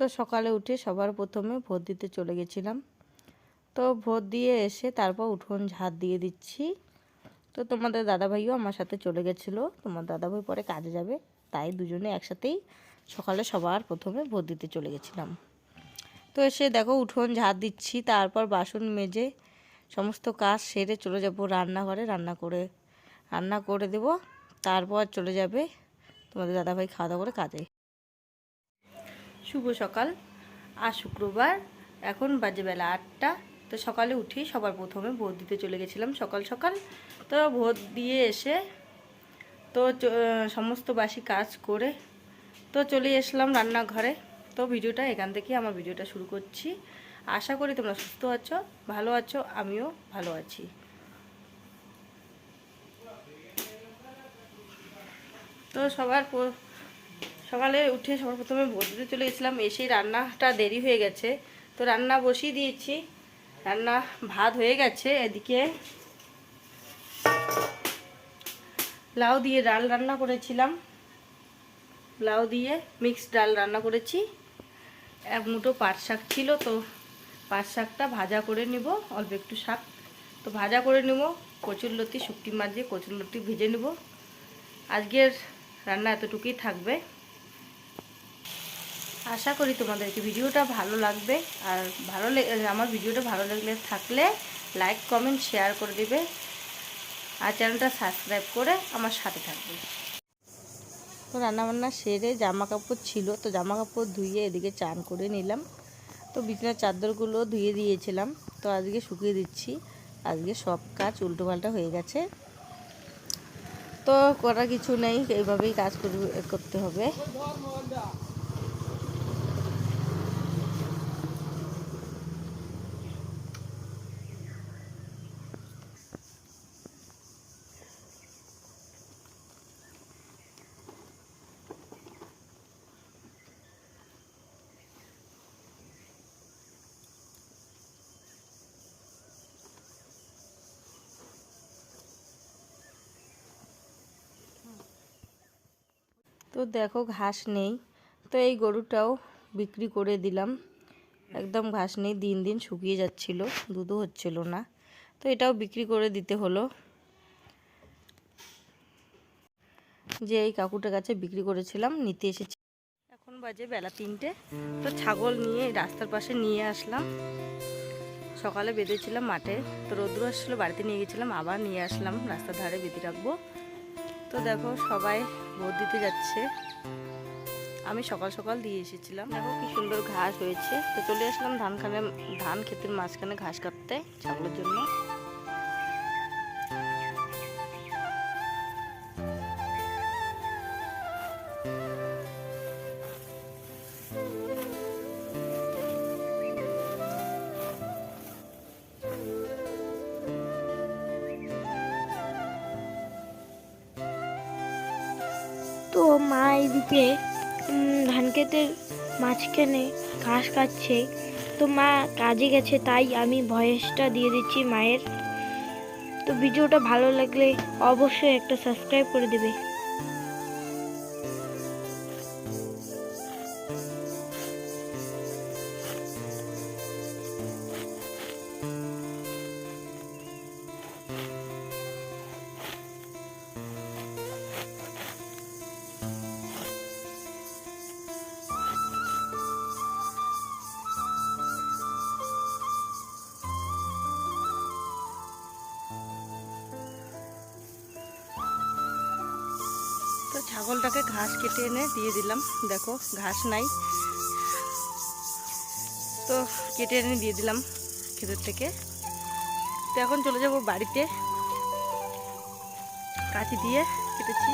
তো সকালে উঠে সবার প্রথমে ভোট দিতে চলে গেছিলাম। তো ভোট দিয়ে এসে তারপর উঠোন ঝাড় দিয়ে দিচ্ছি। তো তোমাদের দাদাভাইও আমার সাথে চলে গেছিল। তোমার দাদাভাই পরে কাজে যাবে। তাই দুজনে একসাথেই সকালে সবার প্রথমে ভোট দিতে চলে গেছিলাম। তো এসে দেখো উঠোন ঝাড় দিচ্ছি, তারপর বাসন মেজে সমস্ত কাজ সেরে চলে যাব রান্নাঘরে। রান্না করে রান্না করে দেব। তারপর চলে যাবে তোমাদের দাদাভাই খাওয়া দাওয়া করে কাজে। শুভ সকাল। আর শুক্রবার, এখন বাজে বেলা আটটা। তো সকালে উঠেই সবার প্রথমে ভোট দিতে চলে গেছিলাম সকাল সকাল। তো ভোট দিয়ে এসে তো সমস্ত বাসি কাজ করে তো চলে এসলাম রান্নাঘরে। তো ভিডিওটা এখান থেকে আমার ভিডিওটা শুরু করছি। আশা করি তোমরা সুস্থ আছো, ভালো আছো, আমিও ভালো আছি। তো সবার সকালে উঠে সবার প্রথমে দিতে চলে গেছিলাম এসে রান্নাটা দেরি হয়ে গেছে। তো রান্না বসিয়ে দিয়েছি। রান্না ভাত হয়ে গেছে, এদিকে লাউ দিয়ে ডাল রান্না করেছিলাম। লাউ দিয়ে মিক্সড ডাল রান্না করেছি। এক মুঠো পাট শাক ছিল, তো পাট শাকটা ভাজা করে নিব, অল্প একটু শাক। তো ভাজা করে নেব, কচুর লতি শুকটি মাছ দিয়ে কচুরলতি ভেজে নেব। আজকের রান্না এতটুকুই থাকবে। আশা করি তোমাদেরকে ভিডিওটা ভালো লাগবে। আর ভালো আমার ভিডিওটা ভালো লাগলে থাকলে লাইক কমেন্ট শেয়ার করে দিবে। আর চ্যানেলটা সাবস্ক্রাইব করে আমার সাথে থাকবে। তো রান্নাবান্না সেরে জামা কাপড় ছিল, তো জামা কাপড় ধুয়ে এদিকে চান করে নিলাম। তো বিছানার চাদরগুলো ধুয়ে দিয়েছিলাম, তো আজকে শুকিয়ে দিচ্ছি। আজকে সব কাজ উল্টোপাল্টা হয়ে গেছে। তো করার কিছু নেই, এইভাবেই কাজ করতে হবে। তো দেখো ঘাস নেই। তো এই গরুটাও বিক্রি করে দিলাম। একদম ঘাস নেই, দিন দিন শুকিয়ে যাচ্ছিল, দুধও হচ্ছিল না। তো এটাও বিক্রি করে দিতে হলো। যে এই কাকুটার কাছে বিক্রি করেছিলাম, নিতে এসেছি। এখন বাজে বেলা তিনটে। তো ছাগল নিয়ে রাস্তার পাশে নিয়ে আসলাম। সকালে বেঁধেছিলাম মাঠে। তো রোদ্রু আসছিল, বাড়িতে নিয়ে গেছিলাম, আবার নিয়ে আসলাম। রাস্তার ধারে বেঁধে রাখব। তো দেখো সবাই ভোট দিতে যাচ্ছে। আমি সকাল সকাল দিয়ে এসেছিলাম। দেখো কি সুন্দর ঘাস হয়েছে। তো চলে আসলাম ধান খানে, ধান ক্ষেতের মাঝখানে ঘাস কাটতে ছাগলের জন্য। তো মা উম, ধান ক্ষেতের মাঝখানে ঘাস কাটছে। তো মা কাজে গেছে তাই আমি ভয়েসটা দিয়ে দিচ্ছি মায়ের। তো ভিডিওটা ভালো লাগলে অবশ্যই একটা সাবস্ক্রাইব করে দেবে। ছাগলটাকে ঘাস কেটে এনে দিয়ে দিলাম। দেখো, ঘাস নাই। তো কেটে এনে দিয়ে দিলাম ক্ষেতের থেকে। তো এখন চলে যাব বাড়িতে। কাঁচি দিয়ে কেটেছি।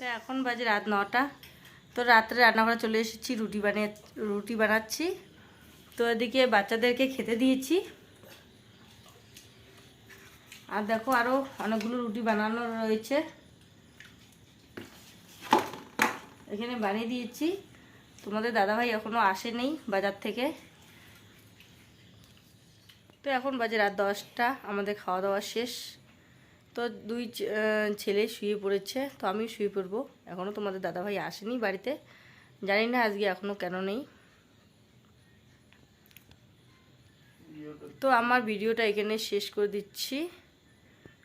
রাত নটা। তো রাত্রে রান্নাঘরে চলে এসেছি, রুটি বানিয়ে, রুটি বানাচ্ছি। তো এদিকে বাচ্চাদেরকে খেতে দিয়েছি। আর দেখো আরও অনেকগুলো রুটি বানানো রয়েছে। এখানে বানিয়ে দিয়েছি। তোমাদের দাদাভাই এখনও আসেনি বাজার থেকে। তো এখন বাজে রাত দশটা, আমাদের খাওয়া দাওয়া শেষ। তো দুই ছেলে শুয়ে পড়েছে, তো আমি শুয়ে পড়ব। এখনও তোমাদের দাদাভাই আসেনি বাড়িতে। জানি না আজকে এখনও কেন নেই। তো আমার ভিডিওটা এখানে শেষ করে দিচ্ছি।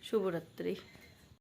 শুভরাত্রি।